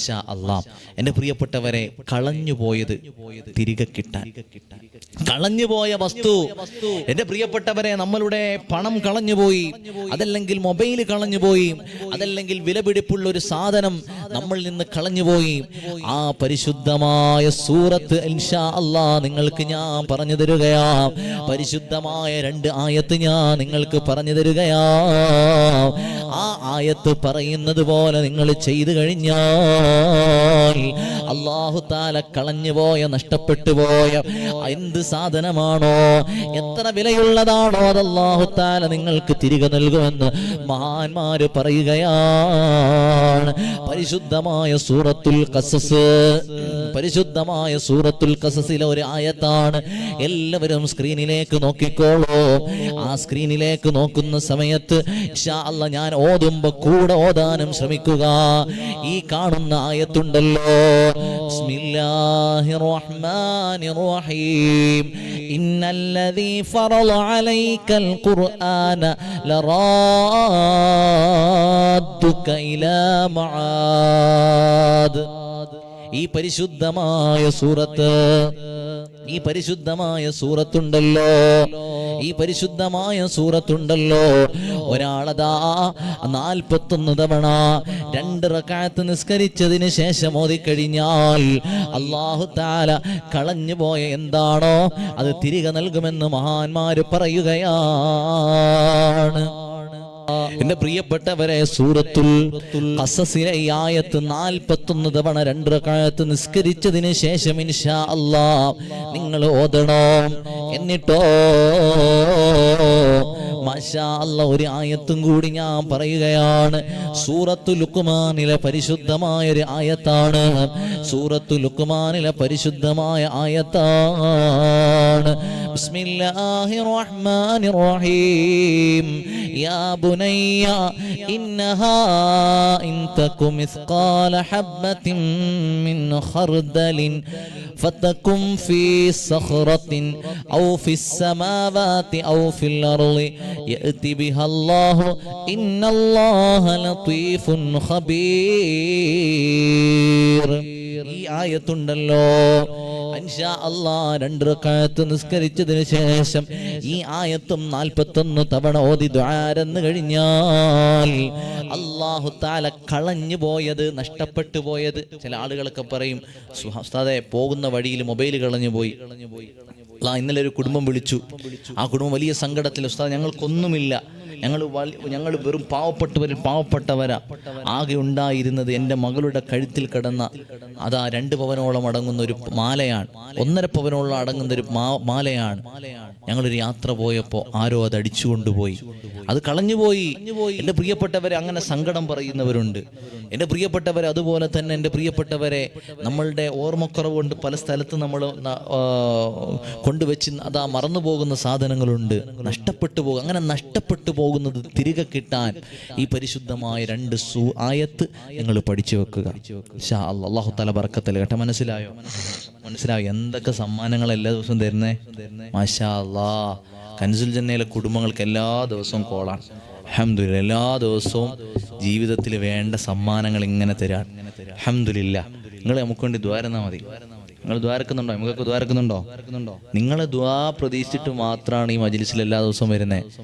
പ്രിയപ്പെട്ടവരെ എന്റെ പ്രിയപ്പെട്ടവരെ കളഞ്ഞുപോയത് തിരികെ കിട്ടാൻ. കളഞ്ഞുപോയ വസ്തു. എന്റെ പ്രിയപ്പെട്ടവരെ നമ്മളുടെ പണം കളഞ്ഞുപോയി. അതല്ലെങ്കിൽ മൊബൈൽ കളഞ്ഞുപോയി. അതല്ലെങ്കിൽ വിലപിടിപ്പുള്ള ഒരു സാധനം നമ്മളിൽ നിന്ന് കളഞ്ഞുപോയി ആ പരിശുദ്ധമായ സൂറത്ത് ഇൻഷാ അല്ലാ നിങ്ങൾക്ക് ഞാൻ പറഞ്ഞു തരുകയാ. പരിശുദ്ധമായ രണ്ട് ആയത്ത് ഞാൻ നിങ്ങൾക്ക് പറഞ്ഞു തരുകയാ. ആ ആയത്ത് പറയുന്നത് പോലെ നിങ്ങൾ ചെയ്തു കഴിഞ്ഞാൽ അള്ളാഹു താല കളഞ്ഞുപോയ നഷ്ടപ്പെട്ടു പോയ എന്ത് സാധനമാണോ എത്ര വിലയുള്ളതാണോ അത് അള്ളാഹു താല നിങ്ങൾക്ക് തിരികെ നൽകുമെന്ന് മഹാന്മാര് പറയുകയാണ്. പരിശുദ്ധമായ സൂറത്തുൽ കസസ് പരിശുദ്ധമായ സൂറത്തുൽ കസസിലെ ഒരു ആയത്താണ്. എല്ലാവരും സ്ക്രീനിലേക്ക് നോക്കിക്കോളൂ. ആ സ്ക്രീനിലേക്ക് നോക്കുന്ന സമയത്ത് ഞാൻ ഓതുമ്പോ കൂടെ ഓതാനും ശ്രമിക്കുക. ഈ കാണുന്ന ആയത്തുണ്ടല്ലോ. ഇന്നല്ലദീ ഫറള അലൈക്കൽ ഖുർആന ലറാദ്ദുക ഇലാ മആദ്. ഈ പരിശുദ്ധമായ സൂറത്ത് ഈ പരിശുദ്ധമായ സൂറത്തുണ്ടല്ലോ. ഈ പരിശുദ്ധമായ സൂറത്തുണ്ടല്ലോ. ഒരാളതാ നാൽപ്പത്തൊന്ന് തവണ രണ്ട് റക്കാത്ത് നിസ്കരിച്ചതിന് ശേഷം ഓതിക്കഴിഞ്ഞാൽ അള്ളാഹു താല കളഞ്ഞു പോയ എന്താണോ അത് തിരികെ നൽകുമെന്ന് മഹാന്മാര് പറയുകയാണ്. എന്റെ പ്രിയപ്പെട്ടവരെ സൂറത്തുൽ ആയത്ത് നാൽപ്പത്തൊന്ന് തവണ രണ്ട് കാലത്ത് നിസ്കരിച്ചതിന് ശേഷം ഇൻഷാ അല്ലാ നിങ്ങൾ ഓതണം. എന്നിട്ടോ ഒരു ആയത്തും കൂടി ഞാൻ പറയുകയാണ്. സൂറത്തു ലുക്കുമാനിലെ പരിശുദ്ധമായ ഒരു ആയത്താണ്. സൂറത്തു ലുക്കുമാനിലെ പരിശുദ്ധമായ ആയത്താണ്. ബിസ്മില്ലാഹിർ റഹ്മാനിർ റഹീം. യാ ബുനയ്യ ഇന്നഹാ ഇൻ തകു മിസ്ഖാല ഹബ്ബത്തിൻ മിൻ ഖർദലിൻ فتكن في صخرة أو في السماوات أو في الأرض يأتي بها الله إن الله لطيف خبير ഈ ആയത്തുണ്ടല്ലോ അൻഷാ അല്ലാ രണ്ട് റക്അത്ത് നിസ്കരിച്ചതിന് ശേഷം ഈ ആയത്തും നാൽപ്പത്തൊന്ന് തവണ ഓതി ദ്വാരെന്ന് കഴിഞ്ഞാൽ അള്ളാഹു താല കളഞ്ഞു പോയത് നഷ്ടപ്പെട്ടു പോയത്. ചില ആളുകളൊക്കെ പറയും ഉസ്താദെ പോകുന്ന വഴിയിൽ മൊബൈൽ കളഞ്ഞു പോയി. ഇന്നലെ ഒരു കുടുംബം വിളിച്ചു. ആ കുടുംബം വലിയ സങ്കടത്തിൽ ഉസ്താദ് ഞങ്ങൾക്കൊന്നുമില്ല. ഞങ്ങൾ ഞങ്ങൾ വെറും പാവപ്പെട്ടവരിൽ പാവപ്പെട്ടവരാ. ആകെ ഉണ്ടായിരുന്നത് എന്റെ മകളുടെ കഴുത്തിൽ കിടന്ന അതാ രണ്ട് പവനോളം അടങ്ങുന്ന ഒരു മാലയാണ്. ഒന്നര പവനോളം അടങ്ങുന്ന ഒരു മാലയാണ്. ഞങ്ങളൊരു യാത്ര പോയപ്പോൾ ആരോ അത് അടിച്ചു കൊണ്ടുപോയി അത് കളഞ്ഞുപോയി. എന്റെ പ്രിയപ്പെട്ടവരെ അങ്ങനെ സങ്കടം പറയുന്നവരുണ്ട്. എന്റെ പ്രിയപ്പെട്ടവരെ അതുപോലെ തന്നെ എന്റെ പ്രിയപ്പെട്ടവരെ നമ്മളുടെ ഓർമ്മക്കുറവ് കൊണ്ട് പല സ്ഥലത്ത് നമ്മൾ കൊണ്ടുവച്ച് അതാ മറന്നു പോകുന്ന സാധനങ്ങളുണ്ട്. നഷ്ടപ്പെട്ടു പോകും. അങ്ങനെ നഷ്ടപ്പെട്ടു പോകുന്നത് തിരികെ കിട്ടാൻ ഈ പരിശുദ്ധമായ രണ്ട് സൂ ആയത്ത് നിങ്ങൾ പഠിച്ചു വെക്കുക. അല്ലാഹു തല ബർക്കത്തല്ല കേട്ടോ മനസ്സിലായോ? മനസ്സിലായോ? എന്തൊക്കെ സമ്മാനങ്ങൾ എല്ലാ ദിവസവും തരുന്നേ? മാഷാ കൻസുൽ ജന്നയിലെ കുടുംബങ്ങൾക്ക് എല്ലാ ദിവസവും കോളാണ്. അഹമ്മദില്ല എല്ലാ ദിവസവും ജീവിതത്തിൽ വേണ്ട സമ്മാനങ്ങൾ ഇങ്ങനെ തരാൻ. അഹമ്മദില്ല നിങ്ങൾ നമുക്ക് വേണ്ടി ദ്വാരന്നാ മതി. നിങ്ങൾ ദ്വാരക്കുന്നുണ്ടോ നമുക്കൊക്കെ ദ്വാരക്കുന്നുണ്ടോ നിങ്ങളെ ദ്വാ പ്രതീക്ഷിച്ചിട്ട് മാത്രമാണ് ഈ മജിലിസിൽ എല്ലാ ദിവസവും വരുന്നത്